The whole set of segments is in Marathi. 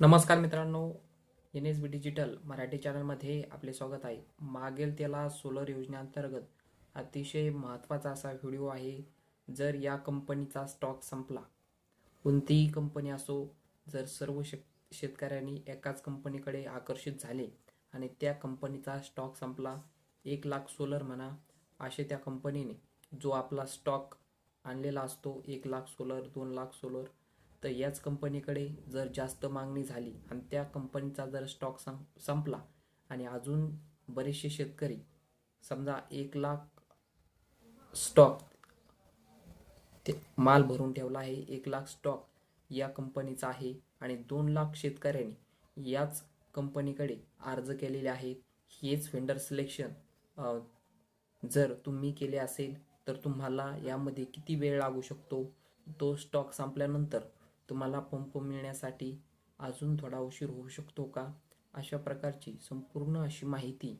नमस्कार मित्रांनो N S B digital Marathi चॅनलमध्ये आपले स्वागत आहे. मागेल त्याला सोलर योजनेअंतर्गत अतिशय महत्त्वाचा असा व्हिडिओ आहे जर या कंपनीचा स्टॉक संपला. कोणतीही कंपनी असो जर सर्व शेत शेतकऱ्यांनी एकाच कंपनीकडे आकर्षित झाले आणि त्या कंपनीचा स्टॉक संपला एक लाख सोलर म्हणा असे त्या कंपनीने जो आपला स्टॉक आणलेला असतो एक लाख सोलर दोन लाख सोलर तर याच कंपनीकडे जर जास्त मागणी झाली आणि त्या कंपनीचा जर स्टॉक सं संपला आणि अजून बरेचसे शेतकरी समजा एक लाख स्टॉक ते माल भरून ठेवला आहे एक लाख स्टॉक या कंपनीचा आहे आणि दोन लाख शेतकऱ्यांनी याच कंपनीकडे अर्ज केलेले आहेत हेच वेंडर सिलेक्शन जर तुम्ही केले असेल तर तुम्हाला यामध्ये किती वेळ लागू शकतो? तो स्टॉक संपल्यानंतर तुम्हाला पंप मिळण्यासाठी अजून थोडा उशीर होऊ शकतो का? अशा प्रकारची संपूर्ण अशी माहिती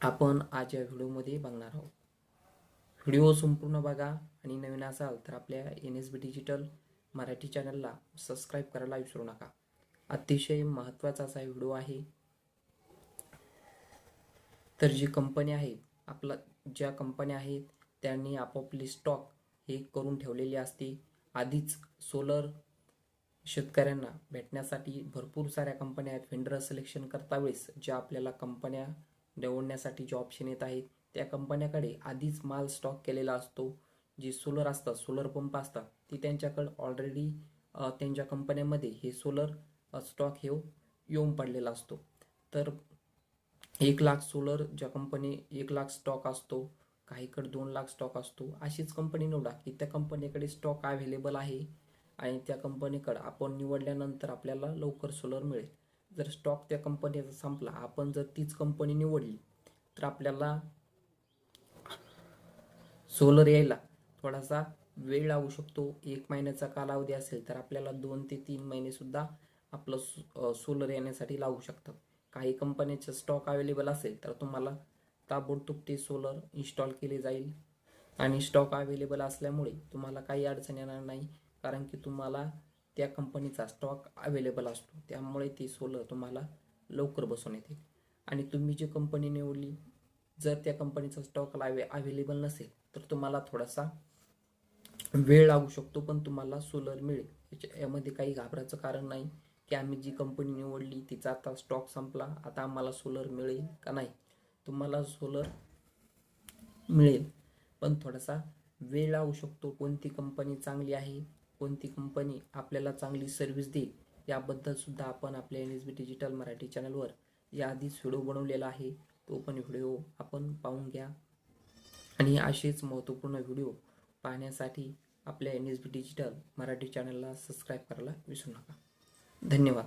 आपण आज या व्हिडिओमध्ये बघणार आहोत. व्हिडिओ संपूर्ण बघा आणि नवीन असाल तर आपल्या N S B digital Marathi चॅनलला सबस्क्राईब करायला विसरू नका. अतिशय महत्त्वाचा असा व्हिडिओ आहे. तर जी कंपनी आहे आपला ज्या कंपन्या आहेत त्यांनी आपापली स्टॉक हे करून ठेवलेली असते. आधीच सोलर शेतकऱ्यांना भेटण्यासाठी भरपूर साऱ्या कंपन्या आहेत. वेंडर सिलेक्शन करता वेळेस ज्या आपल्याला कंपन्या निवडण्यासाठी जे ऑप्शन येत आहेत त्या कंपन्याकडे आधीच माल स्टॉक केलेला असतो. जे सोलर असतात सोलर पंप असतात ती त्यांच्याकडे ऑलरेडी त्यांच्या कंपन्यामध्ये हे सोलर स्टॉक हे येऊन पडलेला असतो. तर एक लाख सोलर ज्या कंपनी एक लाख स्टॉक असतो. काहीकडे दोन लाख स्टॉक असतो. अशीच कंपनी निवडा की त्या कंपनीकडे स्टॉक अवेलेबल आहे आणि त्या कंपनीकडं आपण निवडल्यानंतर आपल्याला लवकर सोलर मिळेल. जर स्टॉक त्या कंपनीचा संपला आपण जर तीच कंपनी निवडली तर आपल्याला सोलर यायला थोडासा वेळ लागू शकतो. एक महिन्याचा कालावधी असेल तर आपल्याला दोन ते तीन महिनेसुद्धा आपलं सोलर येण्यासाठी लागू शकतं. काही कंपन्याचे स्टॉक अवेलेबल असेल तर तुम्हाला ताबडतोब ते सोलर इन्स्टॉल केले जाईल. आणि स्टॉक अवेलेबल असल्यामुळे तुम्हाला काही अडचण येणार नाही कारण की तुम्हाला त्या कंपनीचा स्टॉक अवेलेबल असतो. त्यामुळे ते सोलर तुम्हाला लवकर बसून येते. आणि तुम्ही जी कंपनी निवडली जर त्या कंपनीचा स्टॉक लावे अवेलेबल नसेल तर तुम्हाला थोडासा वेळ लागू शकतो पण तुम्हाला सोलर मिळेल. याच्या यामध्ये काही घाबरायचं कारण नाही की आम्ही जी कंपनी निवडली तिचा आता स्टॉक संपला आता आम्हाला सोलर मिळेल का नाही. तुम्हाला सोलर मिळेल. पण थोडासा वेळ लागू शकतो. कोणती कंपनी चांगली आहे कोणती कंपनी आपल्याला चांगली सर्व्हिस देईल याबद्दल सुद्धा आपण आपल्या N S B digital Marathi चॅनलवर याआधीच व्हिडिओ बनवलेला आहे. तो पण व्हिडिओ आपण पाहून घ्या. आणि असेच महत्त्वपूर्ण व्हिडिओ पाहण्यासाठी आपल्या N S B digital Marathi चॅनलला सबस्क्राईब करायला विसरू नका. धन्यवाद.